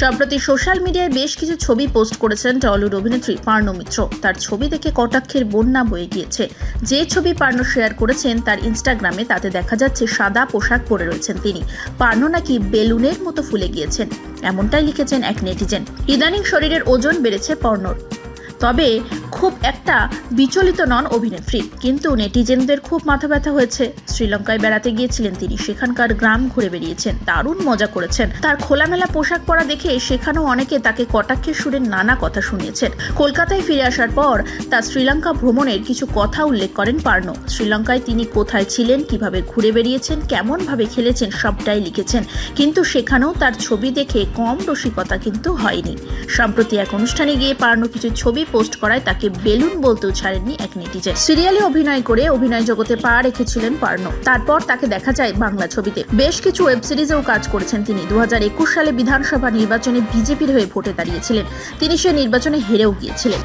সম্প্রতি সোশ্যাল মিডিয়ায় বেশ কিছু ছবি পোস্ট করেছেন টলিউড অভিনেত্রী পার্ণ মিত্র। তার ছবি দেখে কটাক্ষের বন্যা বয়ে গিয়েছে। যে ছবি পার্ণ শেয়ার করেছেন, তার ইনস্টাগ্রামে তাতে দেখা যাচ্ছে সাদা পোশাক পরে রয়েছেন তিনি। পার্ণ নাকি বেলুনের মতো ফুলে গিয়েছেন, এমনটাই লিখেছেন এক নেটিজেন। ইদানিং শরীরের ওজন বেড়েছে পর্ণর তবে খুব একটা বিচলিত নন অভিনেত্রী। কিন্তু নেটিজেনদের খুব মাথা ব্যথা হয়েছে। শ্রীলঙ্কায় বেড়াতে গিয়েছিলেন তিনি। সেখানকার গ্রাম ঘুরে বেরিয়েছেন দারুণ মজা করেছেন। তার খোলামেলা পোশাক পরা দেখে সেখানেও অনেকে তাকে কটাক্ষের সুরে নানা কথা শুনিয়েছেন। কলকাতায় ফিরে আসার পর তার শ্রীলঙ্কা ভ্রমণের কিছু কথা উল্লেখ করেন পার্ন। শ্রীলঙ্কায় তিনি কোথায় ছিলেন, কীভাবে ঘুরে বেরিয়েছেন কেমনভাবে খেলেছেন, সবটাই লিখেছেন। কিন্তু সেখানেও তার ছবি দেখে কম রসিকতা কিন্তু হয়নি। সম্প্রতি এক অনুষ্ঠানে গিয়ে পার্ন কিছু ছবি পোস্ট করায় তাকে বেলুন বলতেও ছাড়েননি এক নেটিজেন সিরিয়ালে অভিনয় করে অভিনয় জগতে পা রেখেছিলেন পার্ন। তারপর তাকে দেখা যায় বাংলা ছবিতে। বেশ কিছু ওয়েব সিরিজেও কাজ করেছেন তিনি। দু হাজার একুশ সালে বিধানসভা নির্বাচনে বিজেপির হয়ে ভোটে দাঁড়িয়েছিলেন। তিনি সে নির্বাচনে হেরেও গিয়েছিলেন।